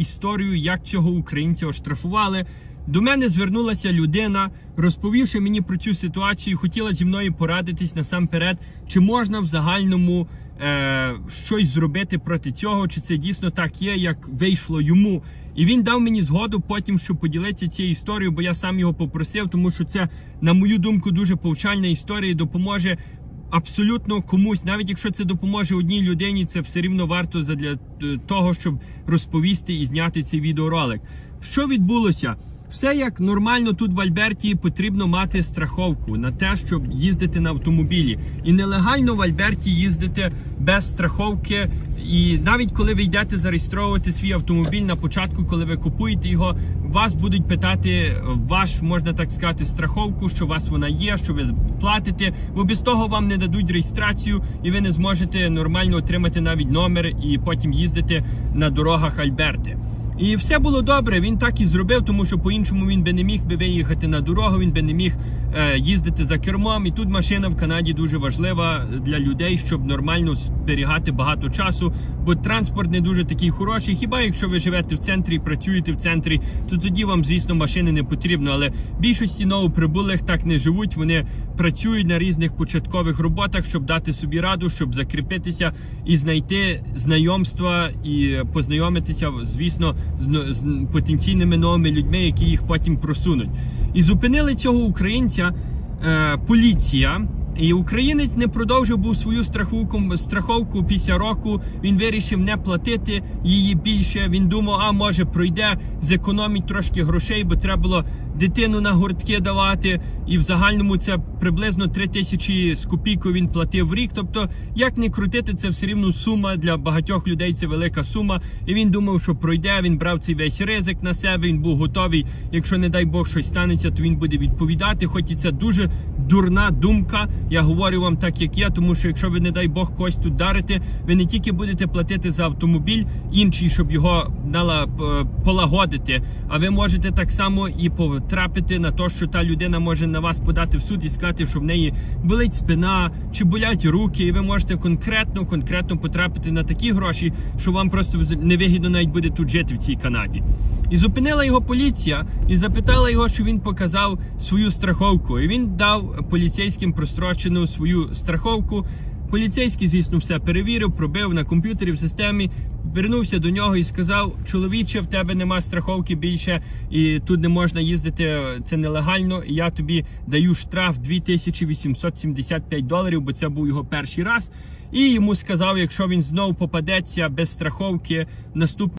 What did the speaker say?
історію, як цього українця оштрафували. До мене звернулася людина, розповівши мені про цю ситуацію, хотіла зі мною порадитись насамперед, чи можна в загальному е, щось зробити проти цього, чи це дійсно так є, як вийшло йому. І він дав мені згоду потім, щоб поділитися цією історією, бо я сам його попросив, тому що це, на мою думку, дуже повчальна історія і допоможе абсолютно комусь, навіть якщо це допоможе одній людині, це все рівно варто задля е, того, щоб розповісти і зняти цей відеоролик. Що відбулося? Все як нормально тут в Альберті потрібно мати страховку на те, щоб їздити на автомобілі. І нелегально в Альберті їздити без страховки. І навіть коли ви йдете зареєстровувати свій автомобіль на початку, коли ви купуєте його, вас будуть питати ваш, можна так сказати, страховку, що у вас вона є, що ви платите, бо без того вам не дадуть реєстрацію, і ви не зможете нормально отримати навіть номер і потім їздити на дорогах Альберти. І все було добре. Він так і зробив, тому що по-іншому він би не міг би виїхати на дорогу, він би не міг е, їздити за кермом. І тут машина в Канаді дуже важлива для людей, щоб нормально зберігати багато часу. Бо транспорт не дуже такий хороший. Хіба якщо ви живете в центрі працюєте в центрі, то тоді вам, звісно, машини не потрібно. Але більшості новоприбулих так не живуть. Вони працюють на різних початкових роботах, щоб дати собі раду, щоб закріпитися і знайти знайомства і познайомитися, звісно, з, з потенційними новими людьми, які їх потім просунуть. І зупинили цього українця е, поліція. І українець не продовжив був свою страховку, страховку після року. Він вирішив не платити її більше. Він думав, а може пройде, зекономить трошки грошей, бо треба було дитину на гуртки давати. І в загальному це приблизно 3 тисячі з копійкою він платив в рік. Тобто, як не крутити, це все рівно сума для багатьох людей. Це велика сума. І він думав, що пройде. Він брав цей весь ризик на себе. Він був готовий. Якщо не дай Бог щось станеться, то він буде відповідати. Хоч і це дуже дурна думка. Я говорю вам так, як є, тому що якщо ви, не дай Бог, когось тут дарите, ви не тільки будете платити за автомобіль інший, щоб його нала е, полагодити, а ви можете так само і потрапити на те, що та людина може на вас подати в суд і сказати, що в неї болить спина чи болять руки, і ви можете конкретно, конкретно потрапити на такі гроші, що вам просто невигідно навіть буде тут жити в цій Канаді. І зупинила його поліція і запитала його, що він показав свою страховку. І він дав поліцейським прострочену свою страховку. Поліцейський, звісно, все перевірив, пробив на комп'ютері в системі. Вернувся до нього і сказав: чоловіче, в тебе нема страховки більше, і тут не можна їздити. Це нелегально. І я тобі даю штраф 2875 доларів, бо це був його перший раз. І йому сказав, якщо він знову попадеться без страховки наступного.